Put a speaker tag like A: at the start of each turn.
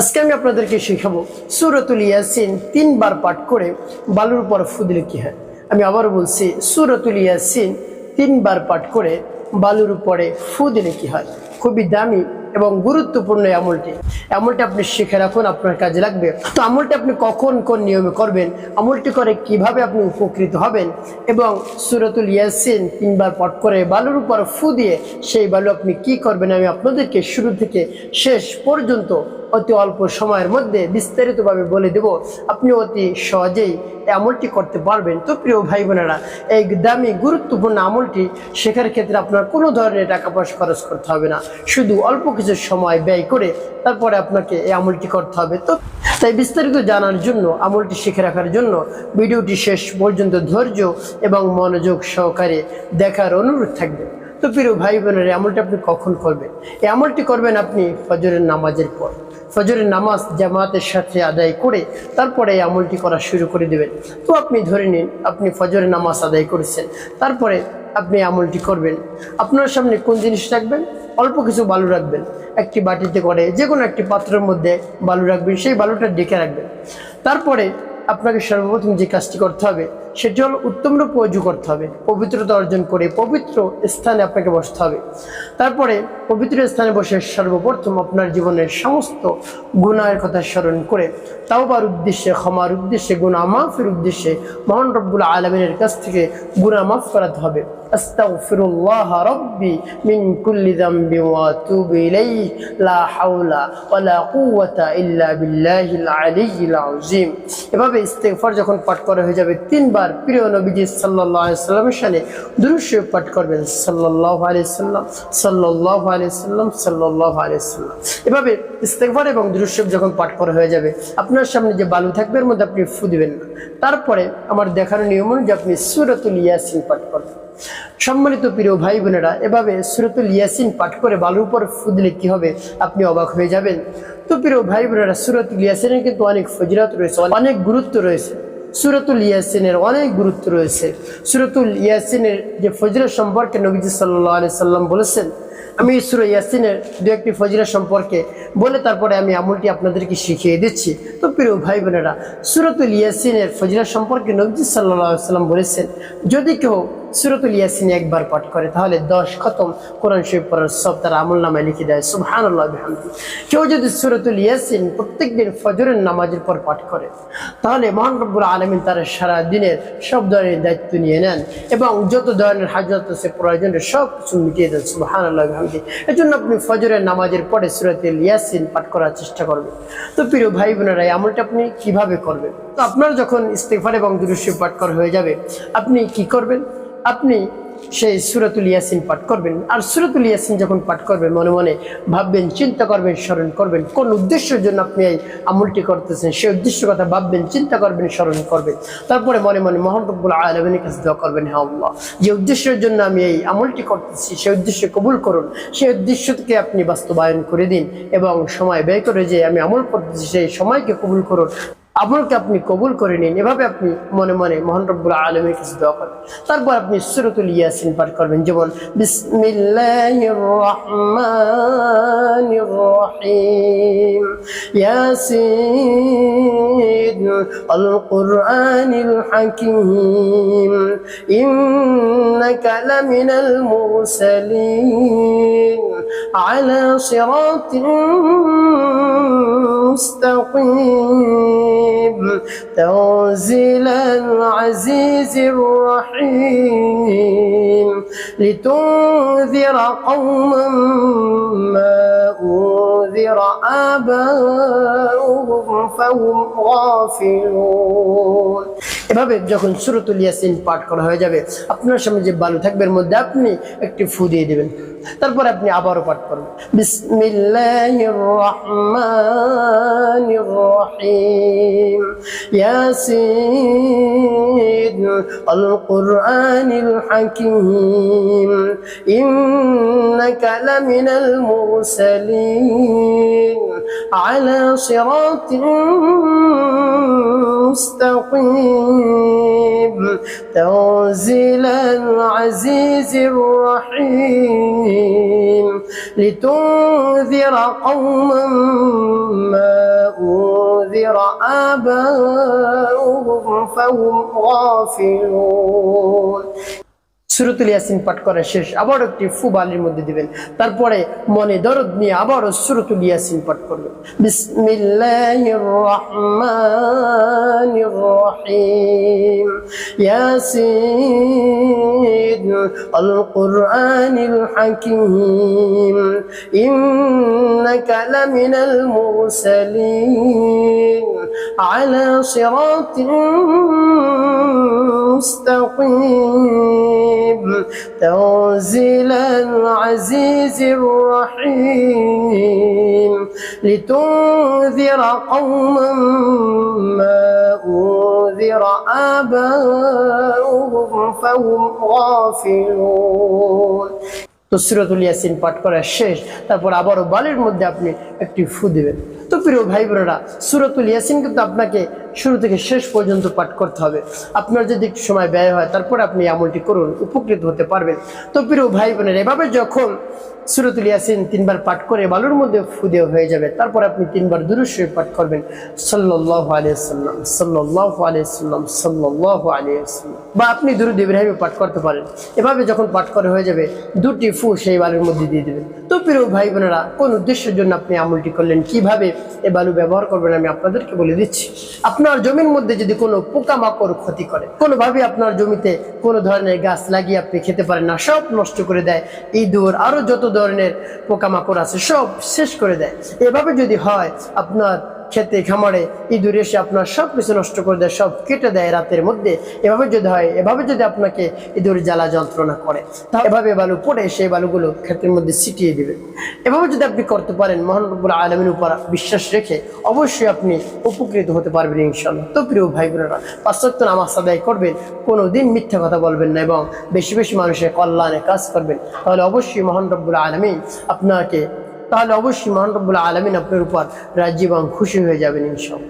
A: আজকে আমি আপনাদেরকে শেখাবো সুরতুল ইয়াসিন তিনবার পাঠ করে বালুর পর ফুদলে কি হয়? আমি আবার বলছি, সুরতুল ইয়াসিন তিনবার পাঠ করে বালুর পরে ফু দিলে কি হয়? খুবই দামি এবং গুরুত্বপূর্ণ আমলটি। আমলটি আপনি শিখে রাখুন, আপনার কাজে লাগবে। তো আমলটি আপনি কখন কোন নিয়মে করবেন, আমলটি করে কীভাবে আপনি উপকৃত হবেন এবং সুরতুল ইয়াসিন তিনবার পাঠ করে বালুর উপর ফু দিয়ে সেই বালু আপনি কি করবেন আমি আপনাদেরকে শুরু থেকে শেষ পর্যন্ত অতি অল্প সময়ের মধ্যে বিস্তারিতভাবে বলে দেব। আপনি অতি সহজেই আমলটি করতে পারবেন। তো প্রিয় ভাই বোনেরা এই দামি, গুরুত্বপূর্ণ আমলটি শেখার ক্ষেত্রে আপনার কোনো ধরনের টাকা পয়সা খরচ করতে হবে না। শুধু অল্প কিছু সময় ব্যয় করে তারপরে আপনাকে এই আমলটি করতে হবে। তো তাই বিস্তারিত জানার জন্য, আমলটি শিখে রাখার জন্য ভিডিওটি শেষ পর্যন্ত ধৈর্য এবং মনোযোগ সহকারে দেখার অনুরোধ থাকবে। তো প্রিয় ভাই বোনের আমলটি আপনি কখন করবেন? এই আমলটি করবেন আপনি ফজরের নামাজের পর। ফজরের নামাজ জামাতের সাথে আদায় করে তারপরে এই আমলটি করা শুরু করে দেবেন। তো আপনি ধরে নিন, আপনি ফজরের নামাজ আদায় করেছেন। তারপরে আপনি আমলটি করবেন। আপনার সামনে কোন জিনিস রাখবেন? অল্প কিছু বালু রাখবেন। একটি বাটিতে করে যে কোনো একটি পাত্রের মধ্যে বালু রাখবেন, সেই বালুটা ডেকে রাখবেন। তারপরে আপনাকে সর্বপ্রথম যে কাজটি করতে হবে সেটি হলো উত্তম রূপে অজু করতে হবে, পবিত্রতা অর্জন করে পবিত্র স্থানে আপনাকে বসতে হবে। তারপরে পবিত্র স্থানে বসে সর্বপ্রথম আপনার জীবনের সমস্ত গুণায়ের কথা স্মরণ করে তাওবার উদ্দেশ্যে, ক্ষমার উদ্দেশ্যে গুণা মাফের উদ্দেশ্যে মহান রব্বুল আলমিনের কাছ থেকে গুণা মাফ করাতে হবে। এভাবে ইস্তেগফার যখন পাঠ করা হয়ে যাবে তিনবার প্রিয় নবীজি আলাইহি সাল্লামের দুরূদ পাঠ করবেন। সাল্লাল্লাহু আলাইহি সাল্লাম, সাল্লাল্লাহু আলাইহি সাল্লাম এভাবে ইস্তেগফার এবং দুরূদ যখন পাঠ করা হয়ে যাবে, আপনার সামনে যে বালু থাকবে এর মধ্যে আপনি ফু দিবেন না। তারপরে আমার দেখার নিয়ম অনুযায়ী আপনি সূরাতুল ইয়াসিন পাঠ করবেন। সম্মানিত প্রিয় ভাই বোনেরা, এভাবে সুরতুল ইয়াসিন পাঠ করে বালুর উপর ফুদলে কি হবে? আপনি অবাক হয়ে যাবেন। তো প্রিয় ভাই বোনেরা, সুরতুল ইয়াসিনের কিন্তু অনেক ফজিরাত রয়েছে, অনেক গুরুত্ব রয়েছে। সুরতুল ইয়াসিনের অনেক গুরুত্ব রয়েছে। সুরতুল ইয়াসিনের যে ফজিরা সম্পর্কে নবীজি সাল্লাহ আলি সাল্লাম বলেছেন, আমি সুর ইয়াসিনের দু একটি ফজিরা সম্পর্কে বলে তারপরে আমি আমলটি আপনাদেরকে শিখিয়ে দিচ্ছি। তো প্রিয় ভাই বোনেরা, সুরতুল ইয়াসিনের ফজিরা সম্পর্কে নবজি সাল্লাম বলেছেন, যদি কেউ সুরতুল ইয়াসিন একবার পাঠ করে, তাহলে দশ খতম কোরআন শরীফ পড়ার সব তার আমল নামায় লিখে দেয়। সুবহানাল্লাহ বিহামদি। কেউ যদি সুরতুল ইয়াসিন প্রত্যেক দিন ফজরের নামাজের পর পাঠ করে, তাহলে মহান রব্বুল আলমিন তার সারা দিনের সব ধরনের দায়িত্ব নিয়ে নেন এবং যত ধরনের হাজত আছে, প্রয়োজনের সব কিছু মিটিয়ে দেন। সুবহানাল্লাহ বিহামদি। এই জন্য আপনি ফজরের নামাজের পরে সুরতুল ইয়াসিন পাঠ করার চেষ্টা করবেন। তো প্রিয় ভাই বোনেরা আমলটা আপনি কীভাবে করবেন? তো আপনার যখন ইস্তেফার এবং দুরুশি পাঠ করা হয়ে যাবে, আপনি কি করবেন? আপনি সেই সুরাতুল ইয়াসিন পাঠ করবেন। আর সুরাতুল ইয়াসিন যখন পাঠ করবেন, মনে মনে ভাববেন, চিন্তা করবেন, স্মরণ করবেন, কোন উদ্দেশ্যের জন্য আপনি এই আমলটি করতেছেন, সেই উদ্দেশ্য কথা ভাববেন, চিন্তা করবেন, স্মরণ করবেন। তারপরে মনে মনে মোহান রব্বুল আলমিনের কাছে দোয়া করবেন হ্যাঁ আল্লাহ, যে উদ্দেশ্যের জন্য আমি এই আমলটি করতেছি, সেই উদ্দেশ্য কবুল করুন, সেই উদ্দেশ্যকে আপনি বাস্তবায়ন করে দিন এবং সময় ব্যয় করে যে আমি আমল করতেছি, সেই সময়কে কবুল করুন। আমলকে আপনি কবুল করে নিন। এভাবে আপনি মনে মনে মোহন রব্বুল আলমের কিছু দোয়া করবেন তারপর আপনি সুরতুল ইয়াসিন পাঠ করবেন। যেমন বিসমিল্লাহিম ইয়াসিন আল কুরআনিল হাকিম। ইন্নাকা লামিনাল মুরসালিন আলা সিরাতিন مستقيم تنزيل العزيز الرحيم. لتنذر قوما ما أنذر آباؤهم فهم غافلون. এভাবে যখন সুরতুল ইয়াসিন পাঠ করা হয়ে যাবে, আপনার সামনে যে বালু থাকবে, এর মধ্যে আপনি একটি ফু দিয়ে দেবেন। তারপরে আপনি আবারও পাঠ করবেন। বিসমিল্লাহির রহমানির রহিম مستقيم تنزيل العزيز الرحيم. لتنذر قوما ما أنذر آباؤهم فهم غافلون. সুরতুল ইয়াসিন পাঠ করা শেষ। আবার একটি ফুবালির মধ্যে দিবেন। তারপরে মনে দরদ নিয়ে আবারও সুরতুল ইয়াসিন পাঠ করবেন। বিসমিল্লাহির রহমানির রহিম ইয়াসিন আল تنزيل العزيز الرحيم لتنذر قوما ما أنذر آباؤهم فهم غافلون তো সিরতুল ইয়াসিন পাঠ করা শেষ তারপর আবারও বালির মধ্যে আপনি একটি ফু দিবেন তো প্রিয় ভাই বোনেরা সুরতুল ইয়াসিন কিন্তু আপনাকে শুরু থেকে শেষ পর্যন্ত পাঠ করতে হবে। আপনার যদি সময় ব্যয় হয়, তারপর আপনি আমলটি করুন, উপকৃত হতে পারবেন। তো প্রিয় ভাই বোনের এভাবে যখন সুরতুল ইয়াসিন তিনবার পাঠ করে বালুর মধ্যে ফু দেওয়া হয়ে যাবে, তারপর আপনি তিনবার দুরুশ্বরে পাঠ করবেন। সাল্লাহ আলিয়াল্লাম সাল্লাহ আলিয়াল্লাম সাল্লাহ আলিয়াল্লাম বা আপনি দুরুদ ইব্রাহিমে পাঠ করতে পারেন। এভাবে যখন পাঠ করা হয়ে যাবে, দুটি ফু সেই বালুর মধ্যে দিয়ে দেবেন। তো প্রিয় ভাই বোনেরা কোন উদ্দেশ্যের জন্য আপনি আমলটি করলেন, কীভাবে এ বালু ব্যবহার করবেন আমি আপনাদেরকে বলে দিচ্ছি। আপনার জমির মধ্যে যদি কোনো পোকামাকড় ক্ষতি করে, কোনোভাবে আপনার জমিতে কোনো ধরনের গাছ লাগিয়ে আপনি খেতে পারেন না, সব নষ্ট করে দেয়, ইঁদুর আরও যত ধরনের পোকামাকড় আছে সব শেষ করে দেয়। এভাবে যদি হয়, আপনার খেতে খামারে ইঁদুর এসে আপনার সব কিছু নষ্ট করে দেয় সব কেটে দেয় রাতের মধ্যে। এভাবে যদি হয় এভাবে যদি আপনাকে ইঁদুর জ্বালা যন্ত্রণা করে তা এভাবে বালু পড়ে সেই বালুগুলো ক্ষেতের মধ্যে ছিটিয়ে দিবে। এভাবে যদি আপনি করতে পারেন মহানবুল আলমীর উপর বিশ্বাস রেখে অবশ্যই আপনি উপকৃত হতে পারবেন ইনশাল্লাহ তো প্রিয় ভাই বোনেরা পাশ্চাত্য নামাজ আদায় করবেন কোনো দিন মিথ্যা কথা বলবেন না এবং বেশি বেশি মানুষের কল্যাণে কাজ করবেন। তাহলে অবশ্যই মহান রব্বুল আলমী আপনাকে তাহলে অবশ্যই মহান রব্বুল আলমিন আপনার উপর রাজ্য এবং খুশি হয়ে যাবেন ইনশাল্লাহ